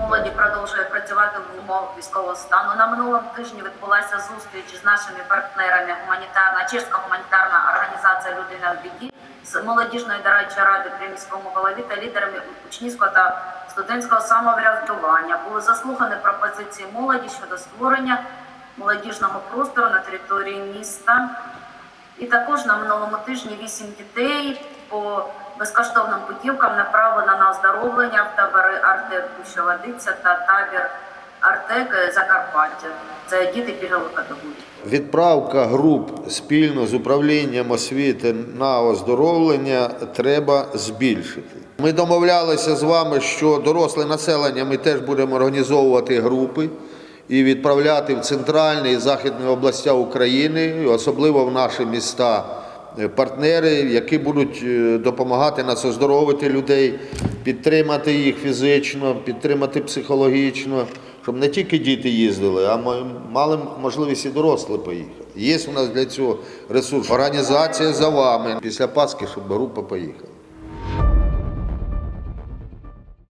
молоді продовжує працювати в умовах військового стану. На минулому тижні відбулася зустріч з нашими партнерами гуманітарна чешська гуманітарна організація Людина в біді з молодіжної дорадчої ради при міському голові та лідерами учнівського та студентського самоврядування. Були заслухані пропозиції молоді щодо створення молодіжного простору на території міста. І також на минулому тижні вісім дітей по безкоштовним путівкам направлено на оздоровлення в табори Артек Пуща-Водиця та табір Артек Закарпаття. Це діти пільгових категорій. Відправка груп спільно з управлінням освіти на оздоровлення треба збільшити. Ми домовлялися з вами, що доросле населення ми теж будемо організовувати групи і відправляти в центральні і західні області України, особливо в наші міста. е, Партнери, які будуть е, допомагати нас оздоровити людей, підтримати їх фізично, підтримати психологічно, щоб не тільки діти їздили, а ма- мали можливість і дорослі поїхати. Є у нас для цього ресурс. Організація за вами після Пасхи, щоб група поїхала.